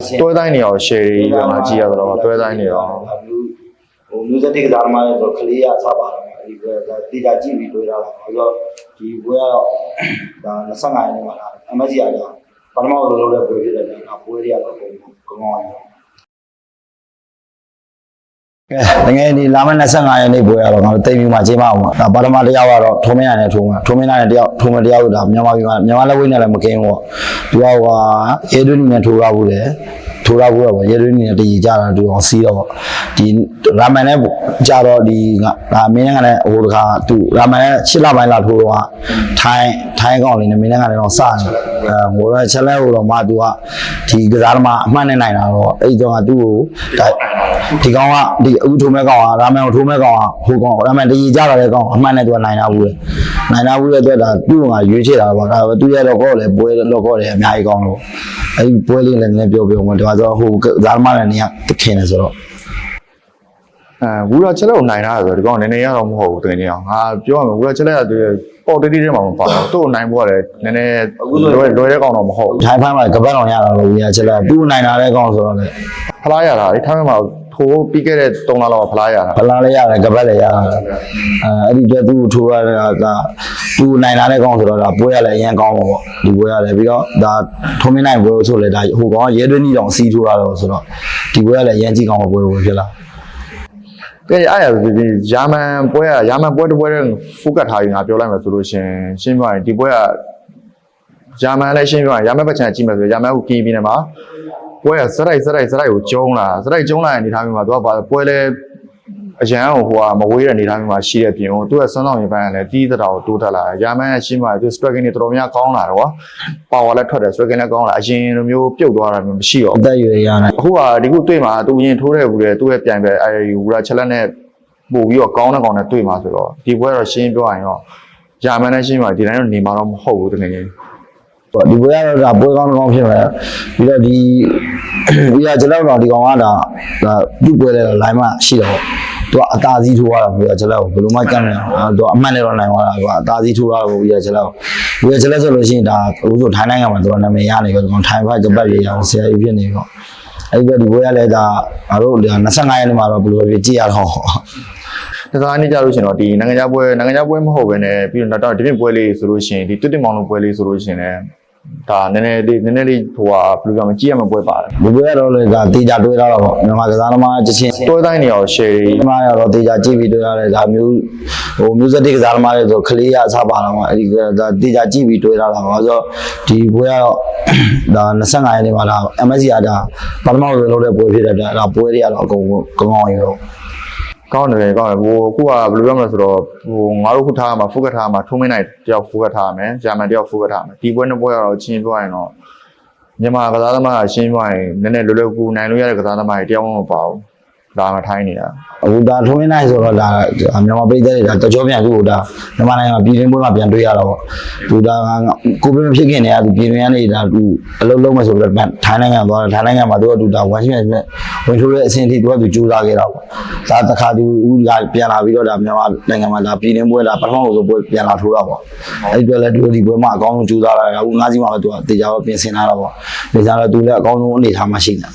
တွဲတိုင်းနေရော share ကြီးပဲမှာကြည့်ရတော့တွဲတိုင်းနေရောဟိုမျိုးစက်ကစားသမားတွေဆိုခလေးရစပါတော့အဲဒီဘက်ကတေချာကြည့်ပြီးတွေးတာပါဆိုတော့ဒီဘွဲကတော့ဒါ25ရက်နေ့မှာလာ MSC အကြောင်းပထမဆုံးလုပ်တဲ့ဘွဲဖြစ်တဲ့ဒါဘွဲတွေကတော့ပုံကောင်းကောင်းအောင်ကဲ တကယ်ဒီလာမယ့်25ရက်နေ့ပွဲရတော့ငါတို့တိတ်ပြီးမှချိန်မအောင်ပါဒါပါရမတရားကတော့ထုံးမရနဲ့ထုံးမှာထုံးမရနဲ့တယောက်ထုံးမတရားကိုဒါမြန်မာပြည်မှာမြန်မာလက်ဝိတ်နဲ့လည်းမကင်းဘူးပေါ့သူကဟိုရဲတွင်းနဲ့ထိုးရဘူးလေထိုးရဘူးတော့ရဲတွင်းနဲ့တည်ကြတာသူအောင်စီးတော့ပေါ့ဒီရာမန်နဲ့ကြတော့ဒီငါဒါမင်းနဲ့ကလည်းဟိုတခါသူရာမန်နဲ့ရှစ်လပိုင်းလာထိုးတော့ထိုင်းထိုင်းကောင်လေးနဲ့မင်းနဲ့ကလည်းတော့စတယ်အဲဟိုတော့ချက်လဲဟိုတော့မှသူကဒီကစားသမားအမှန်နဲ့နိုင်တာတော့အဲ့ဒီတော့ကသူ့ကိုဒါ ဒီကောင်ကဒီအခုထိုးမဲ့ကောင်ကရာမန်ကိုထိုးမဲ့ကောင်ကဟိုကောင်ရာမန်တည်ကြတာတဲ့ကောင်အမှန်နဲ့သူကနိုင်တာဘူးလေနိုင်တာဘူးလေအတွက်ဒါသူ့ကရွေးချယ်တာပေါ့ဒါပေမဲ့သူရဲ့တော့ကောလည်းပွဲတော့ကောလည်းအများကြီးကောင်းလို့အဲ့ဒီပွဲလေးလည်းနည်းနည်းပြောပြောမှဒီမှာဆိုဟိုကစားသမားလည်းနေရတခင်နေဆိုတော့အဲဝူရာချက်လက်ကိုနိုင်တာဆိုတော့ဒီကောင်နည်းနည်းရတော့မဟုတ်ဘူးတင်နေအောင်ငါပြောရမယ်ဝူရာချက်လက်ကသူပေါ်တီတီထဲမှာမပါဘူးသူ့ကိုနိုင်ဖို့ကလည်းနည်းနည်းလွယ်လွယ်တဲ့ကောင်တော့မဟုတ်ဘူးထိုင်ဖိုင်းမှာကပတ်အောင်ရတာလို့ဝီရချက်လက်သူ့နိုင်တာတဲ့ကောင်ဆိုတော့လေဖလားရတာဒီထိုင်းမှာ ထိုးပြီးခဲ့တဲ့3လလောက်ကဖလားရတာ ဖလားလည်းရတယ်ကပတ်လည်းရတယ်အဲအဲ့ဒီအတွက်သူ့ကိုထိုးရတာကသူ့နိုင်တာတဲ့ကောင်ဆိုတော့ဒါပွဲရလည်းအရင်ကောင်းပါပေါ့ဒီပွဲရတယ်ပြီးတော့ဒါထုံးမင်းနိုင်ပွဲဆိုလေဒါဟိုကောင်ကရဲတွင်းကြီးတောင်စီးထိုးရတော့ဆိုတော့ဒီပွဲရလည်းအရင်ကြည့်ကောင်းပါပွဲလို့ဖြစ်လာကဲအဲ့ရဒီဒီယာမန်ပွဲကယာမန်ပွဲတစ်ပွဲတည်းဖုကတ်ထားပြီးငါပြောလိုက်မယ်ဆိုလို့ရှင်ရှင်းပြရင်ဒီပွဲကယာမန်လည်းရှင်းပြရင်ယာမန်ဘက်ချန်ကြည့်မယ်ဆိုယာမန်ကိုကင်းပြီးနေမှာ ပွဲကစရိုက်စရိုက်စရိုက်ကိုကျုံးလာစရိုက်ကျုံးလာတဲ့အနေထားမျိုးမှာသူကဘာပွဲလဲအရန်ကိုဟိုကမဝေးတဲ့အနေထားမျိုးမှာရှိတဲ့ပြင်ကိုသူကစွမ်းဆောင်ရင်ပိုင်းကလည်းတီးတဲ့တာကိုတိုးတက်လာတယ်ယာမန်ကရှင်းပြရင်သူ striking တွေတော်တော်များကောင်းလာတယ်ကွာပါဝါလည်းထွက်တယ် striking လည်းကောင်းလာအရင်လိုမျိုးပြုတ်သွားတာမျိုးမရှိတော့အသက်အရွယ်ရနေအခုကဒီခုတွေ့မှာသူရင်ထိုးတဲ့ဘူးလေသူ့ရဲ့ပြန်ပဲအဲဝူရာချက်လက်နဲ့ပို့ပြီးတော့ကောင်းတဲ့ကောင်နဲ့တွေ့မှာဆိုတော့ဒီပွဲတော့ရှင်းပြောရရင်တော့ဂျာမန်နဲ့ရှင်းပါဒီတိုင်းတော့နေမှာတော့မဟုတ်ဘူးတကယ်ကြီး ပေါ့ဒီပွဲကတော့ဒါပွဲကောင်းကောင်းဖြစ်မယ်ပြီးတော့ဒီဒီကကျွန်တော်တော့ဒီကောင်ကဒါဒါပြုတ်ပွဲလဲလိုင်းမှရှိတော့သူကအသာစီးထိုးရတာပြီးတော့ကျွန်တော်ဘယ်လိုမှကြမ်းမရအောင်သူကအမှန်နဲ့တော့နိုင်သွားတာသူကအသာစီးထိုးရတာပြီးတော့ကျွန်တော်ပြီးတော့ကျွန်တော်ဆိုလို့ရှိရင်ဒါအခုဆိုထိုင်းနိုင်ငံမှာသူကနာမည်ရနေပြီဒီကောင်ထိုင်းဖိုက်ကပတ်ရေးအောင်ဆရာကြီးဖြစ်နေပေါ့အဲ့ဒီဒီပွဲရလဲဒါငါတို့25ရက်နေ့မှာတော့ဘယ်လိုပဲကြည့်ရတော့တစားနေကြလို့ရှရင်တော့ဒီနိုင်ငံခြားပွဲနိုင်ငံခြားပွဲမဟုတ်ဘဲနဲ့ပြီးတော့တော့ဒီပြင်ပွဲလေးဆိုလို့ရှိရင်ဒီတွတ်တင်မောင်လုံးပွဲလေးဆိုလို့ရှိရင်လည်း ဒါနည်းနည်းလေးနည်းနည်းလေးဟိုဟာဘယ်လိုပြောမလဲကြည့်ရမယ့်ပွဲပါတယ်ဒီပွဲကတော့လေဒါတေချာတွေးထားတော့ပေါ့မြန်မာကစားသမားတစ်ချင်းတွဲတိုင်းနေရော share ကြီးဒီမှာတော့တေချာကြည့်ပြီးတွေ့ရတယ်ဒါမျိုးဟိုမျိုးစက်ကစားသမားတွေဆိုခလေးရအစားပါတော့မှာအဲ့ဒီဒါတေချာကြည့်ပြီးတွေ့ရတာပါဆိုတော့ဒီပွဲကတော့ဒါ25ရက်နေ့မှာဒါ MSC ကဒါပထမဆုံးလုပ်တဲ့ပွဲဖြစ်တဲ့ဒါဒါပွဲတွေကတော့အကုန်ကောင်းကောင်းရော ကောင်းတယ်ကောင်းတယ်ဟိုအခုကဘယ်လိုပြောမလဲဆိုတော့ဟိုငါတို့ခုထားမှာ focus ထားမှာထုံးမင်းနိုင်တယောက် focus ထားမယ်ဂျာမန်တယောက် focus ထားမယ်ဒီပွဲနှစ်ပွဲကတော့ချင်းပြောရရင်တော့မြန်မာကစားသမားကရှင်းပြောရင်နည်းနည်းလွယ်လွယ်ကူကူနိုင်လို့ရတဲ့ကစားသမားတွေတယောက်မှမပါဘူး ဒါမှထိုင်းနေတာအခုဒါထုံးရင်းနိုင်ဆိုတော့ဒါမြန်မာပြည်သက်တွေဒါတကြောပြန်သူ့ကိုဒါမြန်မာနိုင်ငံမှာပြည်တွင်းပွဲမှာပြန်တွေ့ရတော့ပေါ့သူဒါကိုပြင်းဖြစ်ခင်နေရသူပြည်တွင်းကနေဒါသူအလုပ်လုပ်မယ်ဆိုတော့ထိုင်းနိုင်ငံသွားတယ်ထိုင်းနိုင်ငံမှာသူကသူဒါဝမ်ရှင်းနဲ့ဝင်ထိုးတဲ့အဆင့်အထိသူကသူကြိုးစားခဲ့တာပေါ့ဒါတခါသူဦးကပြန်လာပြီးတော့ဒါမြန်မာနိုင်ငံမှာဒါပြည်တွင်းပွဲဒါပထမဆုံးပွဲပြန်လာထိုးတာပေါ့အဲ့ဒီတော့လည်းသူဒီပွဲမှာအကောင်းဆုံးကြိုးစားတာအခုငါးစီးမှာပဲသူကတေချာပဲပြင်ဆင်လာတာပေါ့ပြင်ဆင်လာတော့သူလည်းအကောင်းဆုံးအနေထားမှာရှိနေတာ